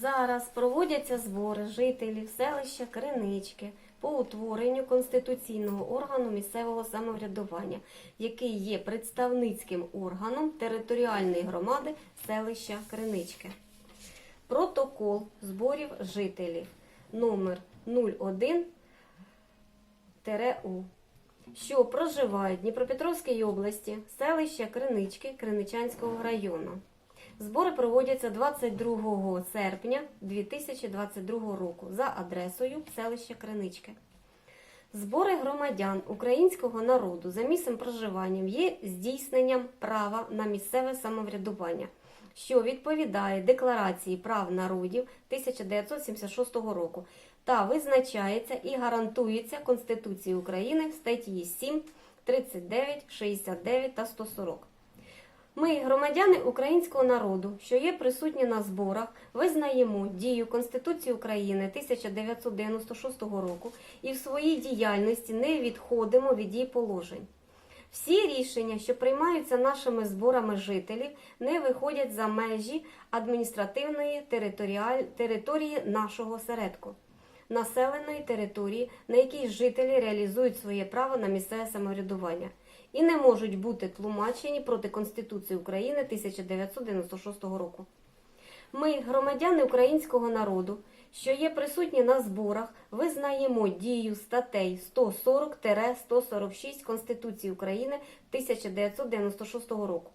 Зараз проводяться збори жителів селища Кринички по утворенню конституційного органу місцевого самоврядування, який є представницьким органом територіальної громади селища Кринички. Протокол зборів жителів номер 01 У, що проживають в Дніпропетровській області, селища Кринички Криничанського району. Збори проводяться 22 серпня 2022 року за адресою селища Кринички. Збори громадян українського народу за місцем проживання є здійсненням права на місцеве самоврядування, що відповідає Декларації прав народів 1976 року та визначається і гарантується Конституцією України в статті 7, 39, 69 та 140. Ми, громадяни українського народу, що є присутні на зборах, визнаємо дію Конституції України 1996 року і в своїй діяльності не відходимо від її положень. Всі рішення, що приймаються нашими зборами жителів, не виходять за межі адміністративної території нашого середку, населеної території, на якій жителі реалізують своє право на місцеве самоврядування і не можуть бути тлумачені проти Конституції України 1996 року. Ми, громадяни українського народу, що є присутні на зборах, визнаємо дію статей 140-146 Конституції України 1996 року.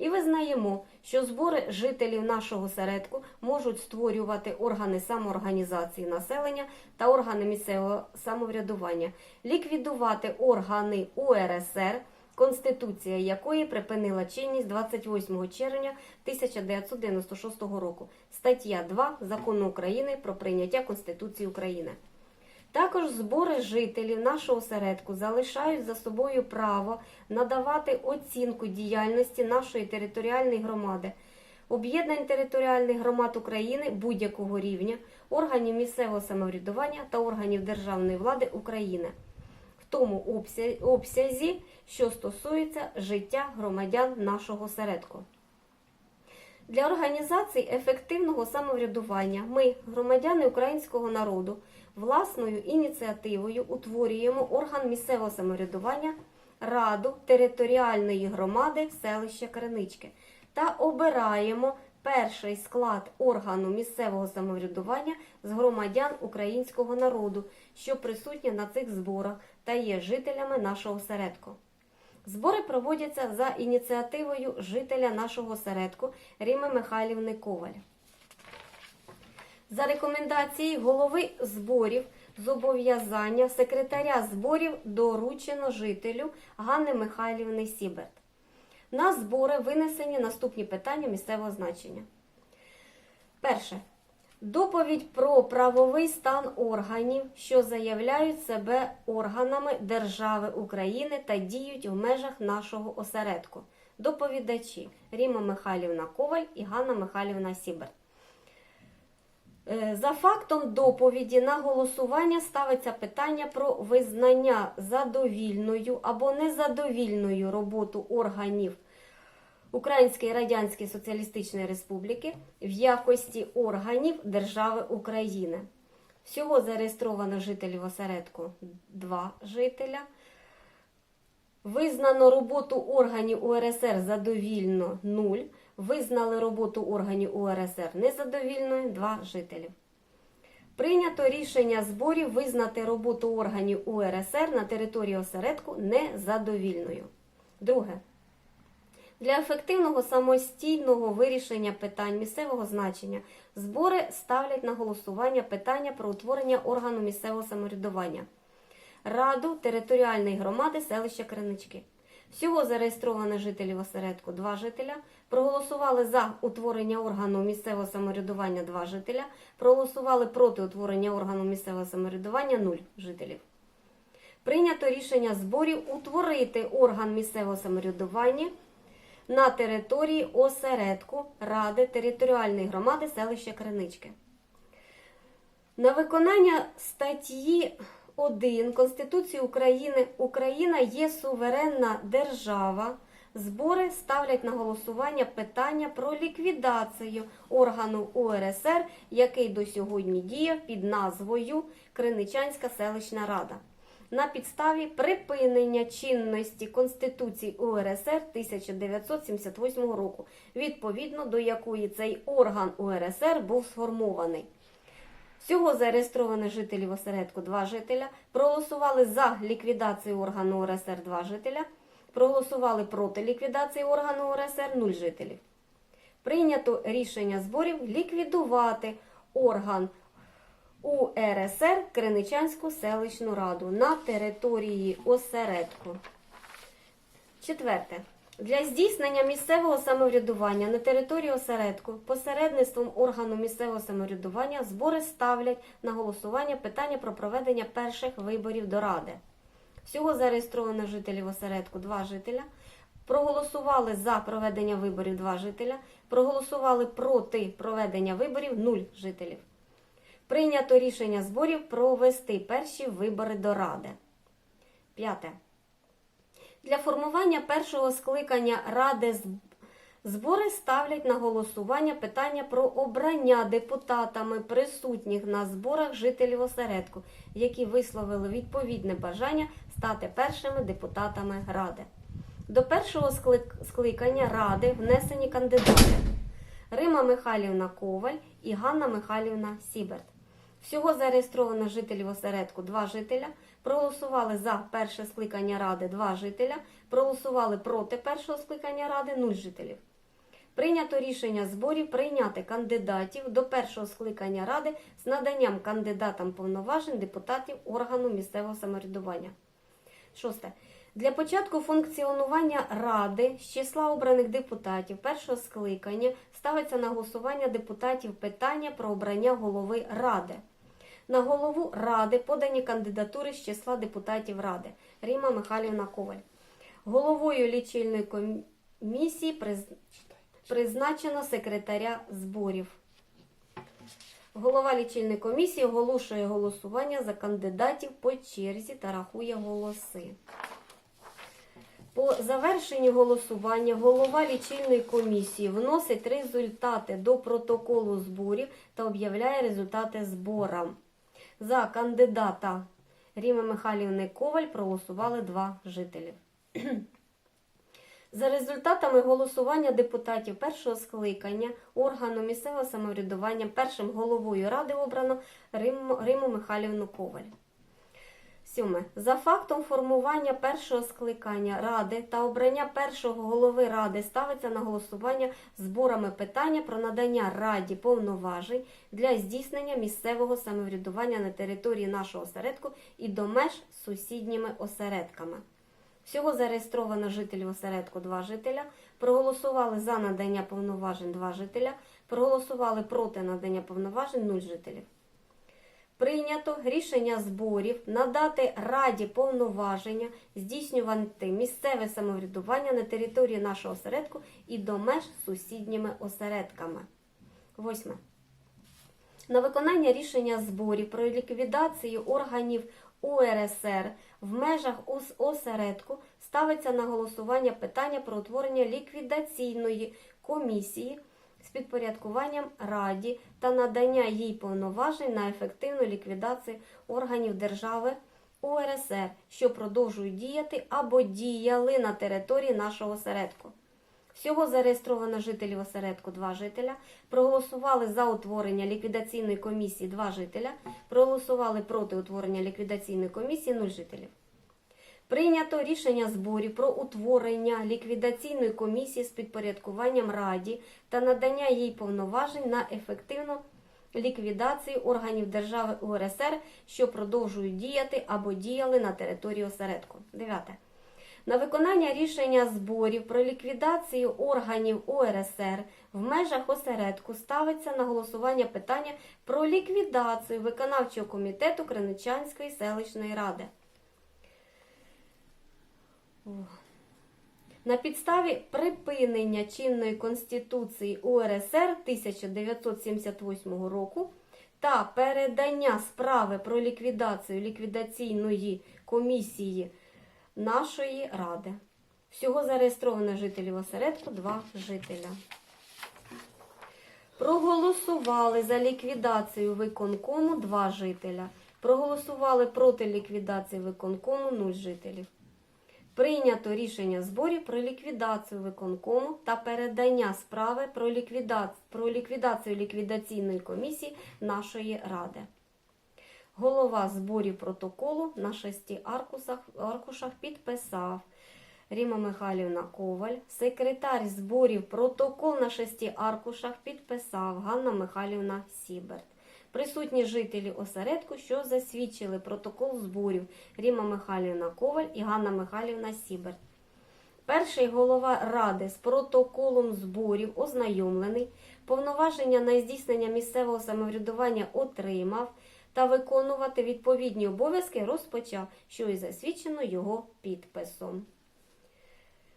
І визнаємо, що збори жителів нашого середку можуть створювати органи самоорганізації населення та органи місцевого самоврядування, ліквідувати органи УРСР, Конституція якої припинила чинність 28 червня 1996 року, стаття 2 Закону України про прийняття Конституції України. Також збори жителів нашого середку залишають за собою право надавати оцінку діяльності нашої територіальної громади, об'єднань територіальних громад України будь-якого рівня, органів місцевого самоврядування та органів державної влади України в тому обсязі, що стосується життя громадян нашого середку. Для організації ефективного самоврядування ми, громадяни українського народу, власною ініціативою утворюємо орган місцевого самоврядування Раду територіальної громади селища Кринички та обираємо перший склад органу місцевого самоврядування з громадян українського народу, що присутні на цих зборах та є жителями нашого середку. Збори проводяться за ініціативою жителя нашого середку Ріми Михайлівни Коваль. За рекомендацією голови зборів зобов'язання секретаря зборів доручено жителю Ганни Михайлівни Сіберт. На збори винесені наступні питання місцевого значення. Перше. Доповідь про правовий стан органів, що заявляють себе органами держави України та діють в межах нашого осередку. Доповідачі Ріма Михайлівна Коваль і Ганна Михайлівна Сіберт. Е, За фактом доповіді на голосування ставиться питання про визнання задовільною або незадовільною роботу органів Української Радянської Соціалістичної Республіки в якості органів Держави України. Всього зареєстровано жителів осередку 2 жителя. Визнано роботу органів УРСР задовільно 0. Визнали роботу органів УРСР незадовільною 2 жителів. Прийнято рішення зборів визнати роботу органів УРСР на території осередку незадовільною. Друге. Для ефективного самостійного вирішення питань місцевого значення збори ставлять на голосування питання про утворення органу місцевого самоврядування Раду територіальної громади селища Кринички. Всього зареєстровано жителів осередку 2 жителя. Проголосували за утворення органу місцевого самоврядування 2 жителя. Проголосували проти утворення органу місцевого самоврядування 0 жителів. Прийнято рішення зборів утворити орган місцевого самоврядування на території осередку Ради територіальної громади селища Кринички. На виконання статті 1 Конституції України Україна є суверенна держава, Збори ставлять на голосування питання про ліквідацію органу УРСР, який до сьогодні діє під назвою Криничанська селищна рада. На підставі припинення чинності Конституції УРСР 1978 року, відповідно до якої цей орган УРСР був сформований. Всього зареєстровано жителів осередку 2 жителя, проголосували за ліквідацію органу УРСР 2 жителя, проголосували проти ліквідації органу УРСР 0 жителів. Прийнято рішення зборів ліквідувати орган УРСР Криничанську селищну раду на території осередку. Четверте. Для здійснення місцевого самоврядування на території осередку посередництвом органу місцевого самоврядування збори ставлять на голосування питання про проведення перших виборів до Ради. Всього зареєстровано жителів осередку 2 жителя. Проголосували за проведення виборів 2 жителя. Проголосували проти проведення виборів 0 жителів. Прийнято рішення зборів провести перші вибори до Ради. П'яте. Для формування першого скликання Ради збори ставлять на голосування питання про обрання депутатами присутніх на зборах жителів осередку, які висловили відповідне бажання стати першими депутатами Ради. До першого скликання Ради внесені кандидати Рима Михайлівна Коваль і Ганна Михайлівна Сіберт. Всього зареєстровано жителів осередку 2 жителя. Проголосували за перше скликання ради 2 жителя. Проголосували проти першого скликання ради 0 жителів. Прийнято рішення зборів прийняти кандидатів до першого скликання ради з наданням кандидатам повноважень депутатів органу місцевого самоврядування. Шосте. Для початку функціонування ради з числа обраних депутатів першого скликання ставиться на голосування депутатів питання про обрання голови ради. На голову ради подані кандидатури з числа депутатів ради Ріма Михайлівна Коваль. Головою лічильної комісії призначено секретаря зборів. Голова лічильної комісії оголошує голосування за кандидатів по черзі та рахує голоси. По завершенні голосування голова лічильної комісії вносить результати до протоколу зборів та об'являє результати зборам. За кандидата Ріми Михайлівни Коваль проголосували два жителі. За результатами голосування депутатів першого скликання органу місцевого самоврядування першим головою ради обрано Риму, Михайлівну Коваль. Сьоме. За фактом формування першого скликання ради та обрання першого голови ради ставиться на голосування зборами питання про надання раді повноважень для здійснення місцевого самоврядування на території нашого осередку і до меж з сусідніми осередками. Всього зареєстровано жителів осередку 2 жителя, проголосували за надання повноважень 2 жителя, проголосували проти надання повноважень 0 жителів. Прийнято рішення зборів надати Раді повноваження здійснювати місцеве самоврядування на території нашого осередку і до меж сусідніми осередками. Восьме. На виконання рішення зборів про ліквідацію органів УРСР в межах ос- осередку ставиться на голосування питання про утворення ліквідаційної комісії з підпорядкуванням Раді та надання їй повноважень на ефективну ліквідацію органів держави УРСР, що продовжують діяти або діяли на території нашого осередку. Всього зареєстровано жителів осередку 2 жителя, проголосували за утворення ліквідаційної комісії 2 жителя, проголосували проти утворення ліквідаційної комісії 0 жителів. Прийнято рішення зборів про утворення ліквідаційної комісії з підпорядкуванням Раді та надання їй повноважень на ефективну ліквідацію органів держави УРСР, що продовжують діяти або діяли на території осередку. Дев'яте. На виконання рішення зборів про ліквідацію органів УРСР в межах осередку ставиться на голосування питання про ліквідацію виконавчого комітету Криничанської селищної ради. На підставі припинення чинної Конституції УРСР 1978 року та передання справи про ліквідацію ліквідаційної комісії нашої ради. Всього зареєстровано жителів осередку 2 жителя. Проголосували за ліквідацію виконкому 2 жителя. Проголосували проти ліквідації виконкому 0 жителів. Прийнято рішення зборів про ліквідацію виконкому та передання справи про ліквідацію, про ліквідацію ліквідаційної комісії нашої ради. Голова зборів протоколу на шести аркусах, аркушах підписав Ріма Михайлівна Коваль. Секретар зборів протокол на шести аркушах підписав Ганна Михайлівна Сіберт. Присутні жителі осередку, що засвідчили протокол зборів Ріма Михайлівна Коваль і Ганна Михайлівна Сіберт. Перший голова ради з протоколом зборів ознайомлений, повноваження на здійснення місцевого самоврядування отримав та виконувати відповідні обов'язки розпочав, що і засвідчено його підписом.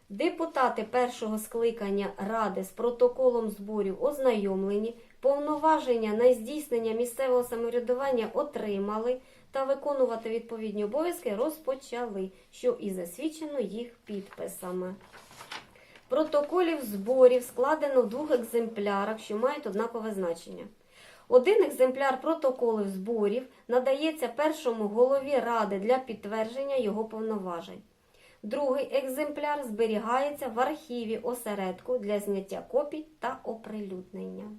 Депутати першого скликання ради з протоколом зборів ознайомлені, повноваження на здійснення місцевого самоврядування отримали та виконувати відповідні обов'язки розпочали, що і засвідчено їх підписами. Протоколів зборів складено в двох екземплярах, що мають однакове значення. Один екземпляр протоколів зборів надається першому голові ради для підтвердження його повноважень. Другий екземпляр зберігається в архіві осередку для зняття копій та оприлюднення.